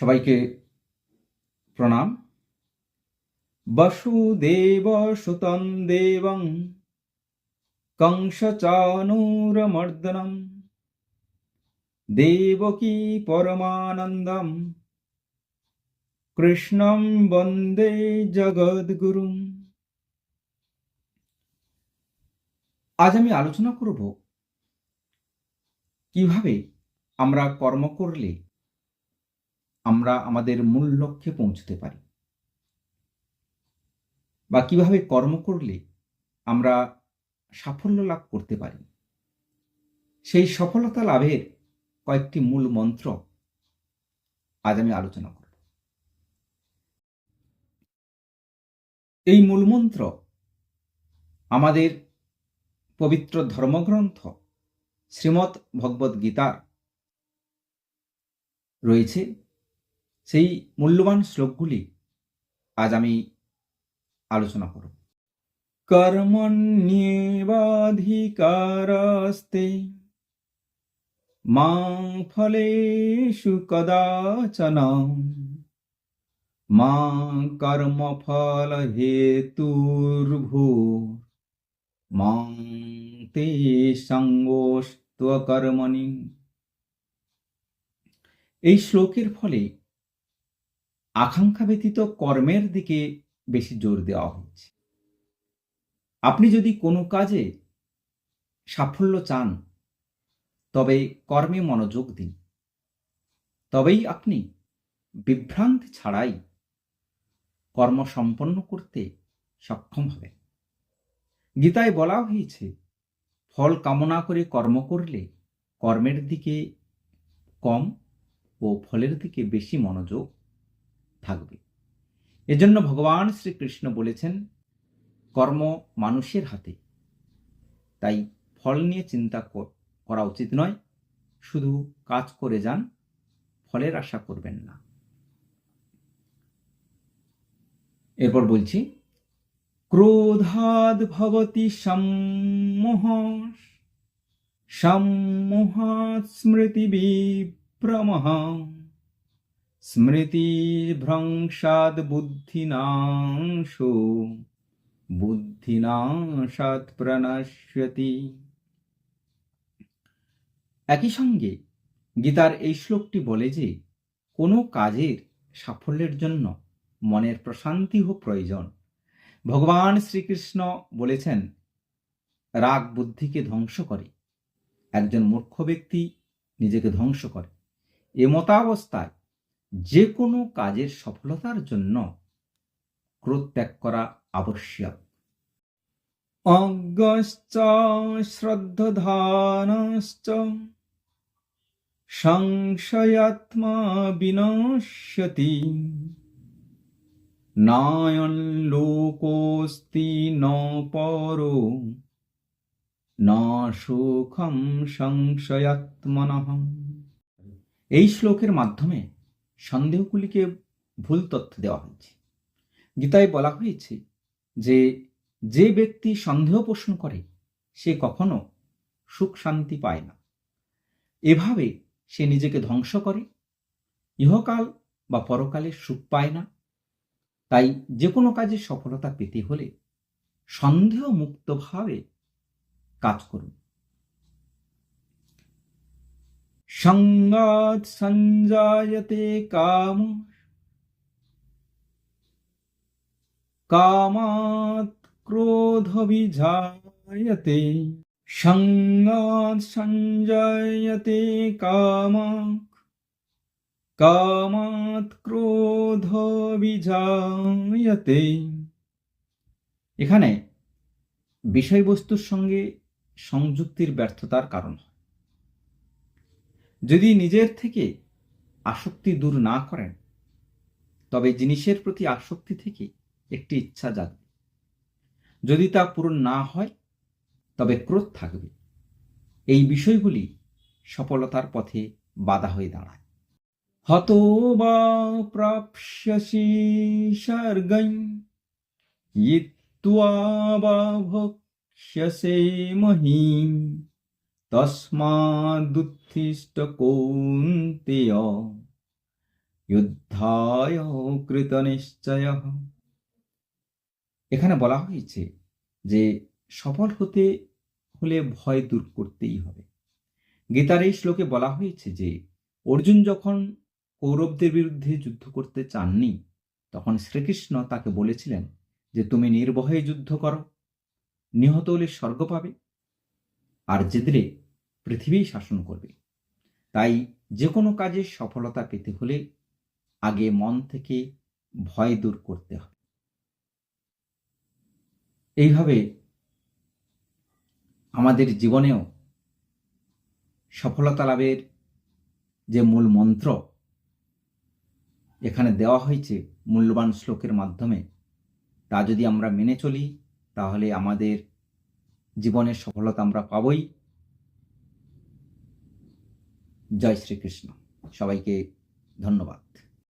সবাইকে প্রণাম। বসুদেব সুতং দেবং কংসচানুরমর্দনম। দেবকী পরমানন্দম। কৃষ্ণম বন্দে জগদ্গুরুম। আজ আমি আলোচনা করব কীভাবে আমরা কর্ম করলে আমরা আমাদের মূল লক্ষ্যে পৌঁছতে পারি। বা কীভাবে কর্ম করলে আমরা সাফল্য লাভ করতে পারি? সেই সফলতা লাভের কয়েকটি মূল মন্ত্র আজ আমি আলোচনা করব। এই মূল মন্ত্র আমাদের পবিত্র ধর্মগ্রন্থ শ্রীমৎ ভগবদ গীতার রয়েছে। সেই মূল্যবান শ্লোকগুলি আজ আমি আলোচনা করব। কর্মণ্যেবাধিকারস্তে মা ফলেষু কদাচন মা কর্মফল হেতুর্ভূ মা তে সঙ্গোস্ত্বকর্মণি এই শ্লোকের ফলে আকাঙ্ক্ষা ব্যতীত কর্মের দিকে বেশি জোর দেওয়া হয়েছে। আপনি যদি কোনো কাজে সাফল্য চান, তবে কর্মে মনোযোগ দিন। তবেই আপনি বিভ্রান্তি ছাড়াই কর্ম সম্পন্ন করতে সক্ষম হবেন। গীতায় বলা হয়েছে, ফল কামনা করে কর্ম করলে কর্মের দিকে কম ও ফলের দিকে বেশি মনোযোগ থাকবে। এজন্য ভগবান শ্রীকৃষ্ণ বলেছেন, কর্ম মানুষের হাতে। তাই ফল নিয়ে চিন্তা করা উচিত নয়। শুধু কাজ করে যান, ফলের আশা করবেন না। এরপর বলছি, ক্রোধাদ ভবতি সম্মোহ, সম্মোহাৎ স্মৃতি বিভ্রমঃ স্মৃতিভ্রংসাদ বুদ্ধিনাংশো বুদ্ধিনাশাৎ প্রণশ্যতি একই সঙ্গে গীতার এই শ্লোকটি বলে যে, কোনো কাজের সাফল্যের জন্য মনের প্রশান্তিও প্রয়োজন। ভগবান শ্রীকৃষ্ণ বলেছেন, রাগ বুদ্ধিকে ধ্বংস করে। একজন মূর্খ ব্যক্তি নিজেকে ধ্বংস করে। এ মতাবস্থায় যে কোনো কাজের সফলতার জন্য ক্রোধ ত্যাগ করা আবশ্যক। অজ্ঞশ্চ শ্রদ্ধানশ্চ সংশয়াত্মা বিনশ্যতি। নায়ন লোকোস্তি ন পরো না সুখম সংশয়াত্মনঃ। এই শ্লোকের মাধ্যমে সন্দেহগুলিকে ভুল তথ্য দেওয়া হয়েছে। গীতায় বলা হয়েছে যে যে ব্যক্তি সন্দেহ পোষণ করে, সে কখনো সুখ শান্তি পায় না। এভাবে সে নিজেকে ধ্বংস করে, ইহকাল বা পরকালে সুখ পায় না। তাই যে কোনো কাজে সফলতা পেতে হলে সন্দেহ মুক্তভাবে কাজ করুন। সঙ্গাত সঞ্জায়তে কাম কামাত ক্রোধ বিজায়তে সঙ্গাত সঞ্জায়তে কাম কামাত ক্রোধ বিজায়তে এখানে বিষয়বস্তুর সঙ্গে সংযুক্তির ব্যর্থতার কারণ হয়। যদি নিজের থেকে আসক্তি দূর না করেন, তবে জিনিসের প্রতি আসক্তি থেকে একটি ইচ্ছা জাগবে। যদি তা পূরণ না হয়, তবে ক্রোধ থাকবে। এই বিষয়গুলি সফলতার পথে বাধা হয়ে দাঁড়ায়। হত বা প্রাপ্স্যসি স্বর্গং বা ভক্ষ্যসে মহিম। তস্মাদুত্থিষ্ট কৌন্তেয় কৃত নিশ্চয় এখানে বলা হয়েছে যে সফল হতে হলে ভয় দূর করতেই হবে। গীতার এই শ্লোকে বলা হয়েছে যে অর্জুন যখন কৌরবদের বিরুদ্ধে যুদ্ধ করতে চাননি, তখন শ্রীকৃষ্ণ তাকে বলেছিলেন যে তুমি নির্ভয়ে যুদ্ধ করো, নিহত হলে স্বর্গ পাবে, আর জেদলে পৃথিবী শাসন করবে। তাই যে কোনো কাজে সফলতা পেতে হলে আগে মন থেকে ভয় দূর করতে হবে। এইভাবে আমাদের জীবনেও সফলতা লাভের যে মূল মন্ত্র এখানে দেওয়া হয়েছে মূল্যবান শ্লোকের মাধ্যমে, তা যদি আমরা মেনে চলি, তাহলে আমাদের জীবনের সফলতা আমরা পাবই। জয় শ্রীকৃষ্ণ। সবাইকে ধন্যবাদ।